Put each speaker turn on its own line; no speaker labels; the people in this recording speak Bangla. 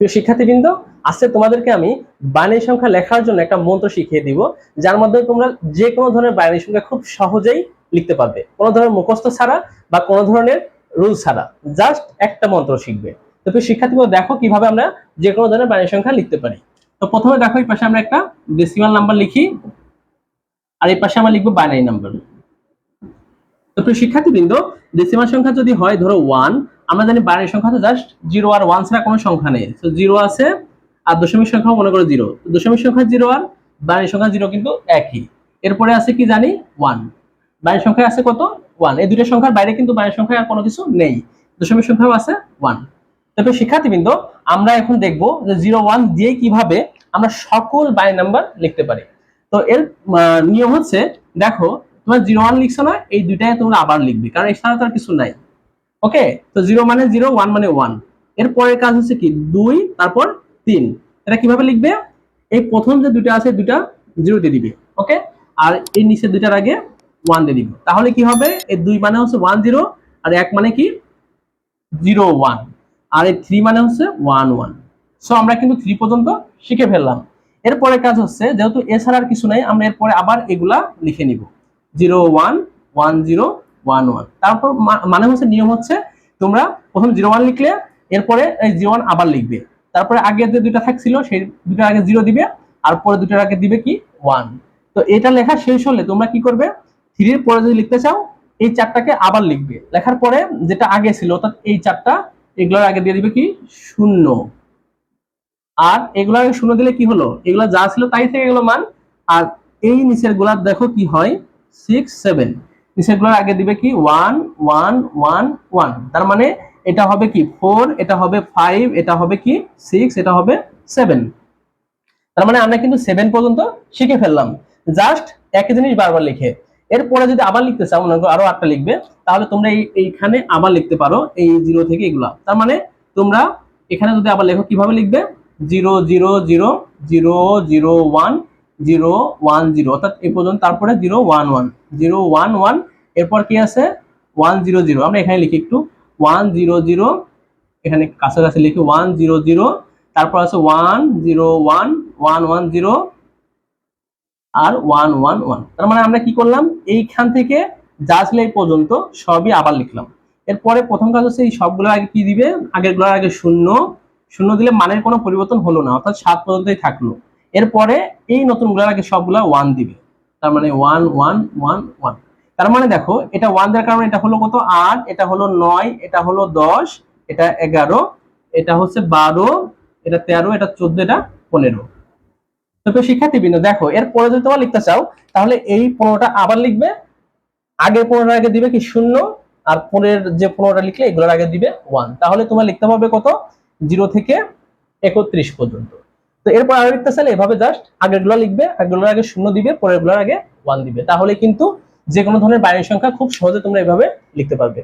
প্রিয় শিক্ষার্থীবৃন্দ, আজকে তোমাদেরকে আমি বাইনারি সংখ্যা লেখার জন্য একটা মন্ত্র শিখিয়ে দিব, যার মাধ্যমে তোমরা যে কোনো ধরনের বাইনারি সংখ্যা খুব সহজেই লিখতে পারবে। কোনো ধরনের মুখস্থ ছাড়া বা কোনো ধরনের রুল ছাড়া জাস্ট একটা মন্ত্র শিখবে। তো প্রিয় শিক্ষার্থীবৃন্দ, দেখো কীভাবে আমরা যে কোনো ধরনের বাইনারি সংখ্যা লিখতে পারি। তো প্রথমে দেখো, এই পাশে আমরা একটা ডেসিমাল নাম্বার লিখি, আর এই পাশে আমরা লিখব বাইনারি নাম্বার তো প্রিয় শিক্ষার্থীবৃন্দ ডেসিমাল সংখ্যা যদি হয়, ধরো ওয়ান আমরা জানি বাইনারি সংখ্যা তো জাস্ট জিরো আর ওয়ান ছাড়া কোনো সংখ্যা নেই। তো জিরো আছে আর দশমিক সংখ্যা মনে করো জিরো দশমিক সংখ্যা জিরো আর বাইনারি সংখ্যা জিরো কিন্তু একই। এরপরে আছে কি জানি? ওয়ান বাইনারি সংখ্যা আছে কত? ওয়ান এই দুটো সংখ্যার বাইরে কিন্তু বাইনারি সংখ্যা আর কোনো কিছু নেই। দশমিক সংখ্যাও আছে ওয়ান তবে শিক্ষার্থীবৃন্দ, আমরা এখন দেখব যে জিরো ওয়ান দিয়ে কীভাবে আমরা সকল বাইনারি নাম্বার লিখতে পারি। তো এর নিয়ম হচ্ছে, দেখো, তোমার জিরো ওয়ান লিখছো না, এই দুইটাই তোমরা আবার লিখবে, কারণ এছাড়া তো আর কিছু নাই। ওকে তো জিরো মানে জিরো ওয়ান মানে ওয়ানের পরের কাজ হচ্ছে কি? দুই, তারপর তিন। এটা কীভাবে লিখবে? এই প্রথম যে দুইটা আছে, দুইটা জিরো দিয়ে দিবে। ওকে আর এই নিচে দুইটার আগে ওয়ান দিয়ে দিবে। তাহলে কি হবে? এই দুই মানে হচ্ছে ওয়ান জিরো আর এক মানে কি? জিরো ওয়ান আর এই থ্রি মানে হচ্ছে ওয়ান ওয়ান সো আমরা কিন্তু থ্রি পর্যন্ত শিখে ফেললাম। এরপরে কাজ হচ্ছে, যেহেতু এছাড়া আর কিছু নাই, আমরা এরপরে আবার এগুলা লিখে নিব। Zero one one zero one one তারপর মানে হচ্ছে নিয়ম হচ্ছে তোমরা প্রথম জিরো ওয়ান লিখলে, এরপরে এই জিরো ওয়ান আবার লিখবে। তারপরে আগে যে দুইটা থাকছিল সেই দুটার আগে জিরো দিবে, আর পরে দুটার আগে দিবে কি? ওয়ান তো এটা লেখা শেষ হলে তোমরা কি করবে? থ্রির পরে যদি লিখতে চাও, এই চারটাকে আবার লিখবে। লেখার পরে যেটা আগে ছিল, অর্থাৎ এই চারটা, এগুলোর আগে দিয়ে দিবে কি? শূন্য। আর এগুলো আগে শূন্য দিলে কি হলো? এগুলো যা ছিল তাই থেকে গেলো মান। আর এই নিচেরগুলা দেখো কি হয়? সিক্স সেভেন নিচেরগুলার আগে দিবে কি? ওয়ান ওয়ান ওয়ান ওয়ান তার মানে এটা হবে কি? ফোর এটা হবে ফাইভ এটা হবে কি? সিক্স এটা হবে সেভেন তার মানে আমরা কিন্তু সেভেন পর্যন্ত শিখে ফেললাম। জাস্ট একই জিনিস বারবার লিখে। এরপরে যদি আবার লিখতে চাও, মনে আরও আটটা লিখবে, তাহলে তোমরা এই, এইখানে আবার লিখতে পারো এই জিরো থেকে এগুলা। তার মানে তোমরা এখানে যদি আবার লেখো, কীভাবে লিখবে? Zero zero zero zero zero one zero one zero, অর্থাৎ এই পর্যন্ত, তারপরে zero one one, zero one one, এরপর কি আছে? ওয়ান জিরো জিরো, আমরা এখানে লিখি একটু, ওয়ান জিরো জিরো, এখানে কাছাকাছি লিখি, ওয়ান জিরো জিরো, তারপর আছে one zero one one one zero আর ওয়ান ওয়ান ওয়ান। তার মানে আমরা কি করলাম? এইখান থেকে যা ছিল এই পর্যন্ত সবই আবার লিখলাম। এরপরে প্রথম কাজ হচ্ছে এই সবগুলোর আগে কি দিবে? আগেরগুলোর আগে শূন্য। শূন্য দিলে মানের কোনো পরিবর্তন হলো না, অর্থাৎ সাত পর্যন্তই থাকল। এরপরে এই নতুনগুলোর আগে সবগুলা ওয়ান দিবে। তার মানে ওয়ান ওয়ান ওয়ান ওয়ান তার মানে দেখো, এটা ওয়ান দেওয়ার কারণে এটা হলো কত? আট, এটা হলো নয়, এটা হলো দশ, এটা এগারো, এটা হচ্ছে বারো, এটা তেরো, এটা চোদ্দ, এটা পনেরো। তো শিক্ষার্থীবৃন্দ, দেখো, এরপরে যদি তোমরা লিখতে চাও, তাহলে এই পনেরোটা আবার লিখবে। আগের পনেরোটার আগে দিবে কি শূন্য, আর পরের যে পনেরোটা লিখলে এগুলোর আগে দিবে ওয়ান তাহলে তোমার লিখতে পারবে কত? জিরো থেকে একত্রিশ পর্যন্ত। তো এরপর আরও লিখতে চাইলে এভাবে জাস্ট আগেরগুলো লিখবে, আগেরগুলোর আগে শূন্য দিবে, পরেরগুলোর আগে ওয়ান দিবে। তাহলে কিন্তু যে কোনো ধরনের বাইরের সংখ্যা খুব সহজে তোমরা এভাবে লিখতে পারবে।